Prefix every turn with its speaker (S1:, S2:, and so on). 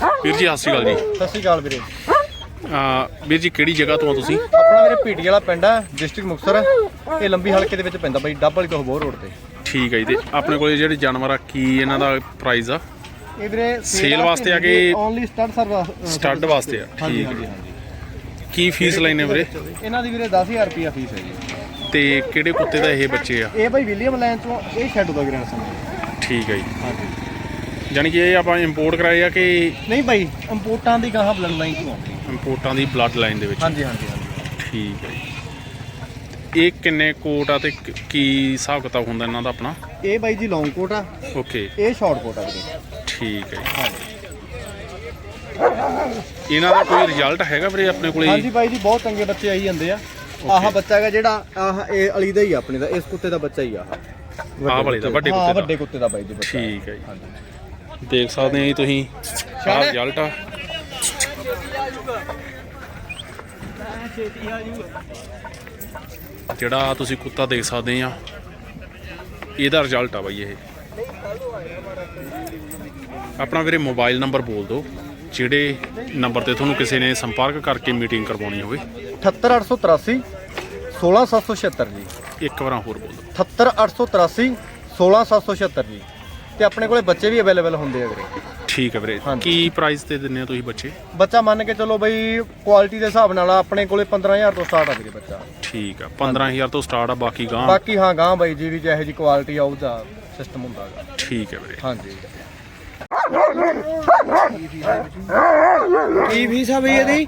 S1: ਵੀਰ ਜੀ ਸਤਿ ਸ਼੍ਰੀ ਅਕਾਲ ਜੀ।
S2: ਸਤਿ ਸ਼੍ਰੀ ਅਕਾਲ ਵੀਰੇ।
S1: ਅਹ ਵੀਰ ਜੀ ਕਿਹੜੀ ਜਗ੍ਹਾ ਤੋਂ ਆ ਤੁਸੀਂ?
S2: ਆਪਣਾ ਵੀਰੇ ਪੀਟੀ ਵਾਲਾ ਪਿੰਡ ਹੈ ਡਿਸਟ੍ਰਿਕਟ ਮੁਕਤਸਰ। ਇਹ ਲੰਬੀ ਹਲਕੇ ਦੇ ਵਿੱਚ ਪੈਂਦਾ ਬਾਈ ਡੱਬ ਵਾਲੀ ਬੋਰ ਰੋਡ ਤੇ।
S1: ਠੀਕ ਹੈ ਜੀ ਤੇ ਆਪਣੇ ਕੋਲੇ ਜਿਹੜੇ ਜਾਨਵਰ ਆ ਕੀ ਇਹਨਾਂ ਦਾ ਪ੍ਰਾਈਸ ਆ?
S2: ਇਹ ਵੀਰੇ
S1: Sale ਵਾਸਤੇ ਆ ਕਿ-
S2: ਓਨਲੀ ਸਟੱਡ ਸਰਵਿਸ
S1: ਸਟੱਡ ਵਾਸਤੇ। ਆ
S2: ਹਾਂਜੀ
S1: ਠੀਕ
S2: ਹਾਂਜੀ
S1: ਹੈ।
S2: ਹਾਂਜੀ
S1: ਕੀ ਫੀਸ ਲੈਣੇ ਵੀਰੇ?
S2: ਇਹਨਾਂ ਦੀ ਵੀਰੇ 10000 ਰੁਪਿਆ ਫੀਸ ਹੈ ਜੀ।
S1: ਤੇ ਕਿਹੜੇ ਕੁੱਤੇ ਦਾ ਇਹ ਬੱਚੇ ਆ?
S2: ਇਹ ਬਾਈ ਵਿਲੀਅਮ ਲਾਈਨ ਤੋਂ ਇਹ ਸ਼ੈਡ ਦਾ ਗ੍ਰੈਂਡਸਨ
S1: ਠੀਕ ਹੈ ਜੀ।
S2: ਹਾਂਜੀ।
S1: ਯਾਨੀ ਕਿ ਇਹ ਆਪਾਂ ਇੰਪੋਰਟ ਕਰਾਏ ਆ ਕਿ
S2: ਨਹੀਂ ਬਾਈ ਇੰਪੋਰਟਾਂ ਦੀ ਗਾਹਾਂ ਬਲੱਡ ਲਾਈਨ ਤੋਂ ਆਉਂਦੀ
S1: ਇੰਪੋਰਟਾਂ ਦੀ ਬਲੱਡ ਲਾਈਨ ਦੇ ਵਿੱਚ?
S2: ਹਾਂਜੀ ਹਾਂਜੀ ਹਾਂਜੀ।
S1: ਠੀਕ ਹੈ ਜੀ। ਇਹ ਕਿੰਨੇ ਕੋਟ ਆ ਤੇ ਕ- ਕੀ ਹਿਸਾਬ ਕਿਤਾਬ ਹੁੰਦਾ ਇਹਨਾਂ ਦਾ ਆਪਣਾ?
S2: ਇਹ ਬਾਈ ਜੀ ਲੌਂਗ ਕੋਟ ਆ।
S1: ਓਕੇ
S2: ਇਹ ਸ਼ਾਰਟ ਕੋਟ ਆ ਵੀਰੇ।
S1: ਠੀਕ ਹੈ ਜੀ।
S2: ਹਾਂਜੀ।
S1: ਇਹਨਾਂ ਦਾ ਕੋਈ ਰਿਜ਼ਲਟ ਹੈਗਾ ਵੀਰੇ ਆਪਣੇ ਕੋਲੇ?
S2: ਹਾਂਜੀ ਬਾਈ ਜੀ ਬਹੁਤ ਚੰਗੇ ਬੱਚੇ ਆਈ ਜਾਂਦੇ ਆ। ਆਹ ਬੱਚਾ ਹੈਗਾ ਜਿਹੜਾ ਆਹ ਇਹ ਅਲੀ ਦਾ ਹੀ ਆ ਆਪਣੇ ਦਾ ਇਸ ਕੁੱਤੇ ਦਾ ਬੱਚਾ ਹੀ ਆ ਆਹ।
S1: ਆਹ ਵਾਲੇ ਦਾ, ਵੱਡੇ
S2: ਹਾਂ,
S1: ਕੁੱਤੇ ਦਾ।
S2: ਵੱਡੇ ਕੁੱਤੇ ਦਾ ਬਾਈ ਜੀ ਬੱਚਾ।
S1: ਠੀਕ ਹੈ ਜੀ।
S2: ਹਾਂਜੀ।
S1: ਦੇਖ ਸਕਦੇ ਆ ਜੀ ਤੁਸੀਂ। ਆਹ। ਰਿਜ਼ਲਟ ਆ। ਜਿਹੜਾ ਤੁਸੀਂ ਕੁੱਤਾ ਦੇਖ ਸਕਦੇ ਆ ਇਹਦਾ ਰਿਜ਼ਲਟ ਆ ਬਾਈ ਇਹ। ਆਪਣਾ ਵੀਰੇ ਮੋਬਾਈਲ ਨੰਬਰ ਬੋਲ ਦਿਓ ਜਿਹੜੇ ਨੰਬਰ ਤੇ ਤੁਹਾਨੂੰ ਕਿਸੇ ਨੇ ਸੰਪਰਕ ਕਰਕੇ ਮੀਟਿੰਗ ਕਰਵਾਉਣੀ ਹੋਵੇ।
S2: 78883 16776 ਜੀ।
S1: ਇੱਕ ਵਾਰ ਹੋਰ ਬੋਲ ਦਿਓ।
S2: 78883 16776 ਜੀ। ਤੇ ਆਪਣੇ ਕੋਲੇ ਬੱਚੇ ਵੀ ਅਵੇਲੇਬਲ ਹੁੰਦੇ ਆ ਵੀਰੇ।
S1: ਠੀਕ ਹੈ ਵੀਰੇ।
S2: ਹਾਂਜੀ।
S1: ਕੀ ਪ੍ਰਾਈਸ ਤੇ ਦਿੰਦੇ ਹੋ ਤੁਸੀਂ ਬੱਚੇ?
S2: ਬੱਚਾ ਮੰਨ ਕੇ ਚਲੋ ਬਈ ਕੁਆਲਿਟੀ ਦੇ ਹਿਸਾਬ ਨਾਲ ਆਪਣੇ ਕੋਲੇ 15000 ਤੋਂ ਸਟਾਰਟ ਆ ਵੀਰੇ ਬੱਚਾ।
S1: ਠੀਕ ਆ 15000 ਤੋਂ ਸਟਾਰਟ ਆ ਬਾਕੀ ਗਾਂ
S2: ਬਾਕੀ ਹਾਂ ਗਾਂ ਬਾਈ ਜੀ ਵੀ ਜਿਹੇ ਜੀ ਕੁਆਲਿਟੀ ਆਊ ਤਾਂ ਸਿਸਟਮ ਹੁੰਦਾ ਗਾ।
S1: ਠੀਕ ਹੈ ਵੀਰੇ।
S2: ਹਾਂਜੀ। ਕੀ ਫੀਸ ਆ ਬਈ ਇਹਦੀ?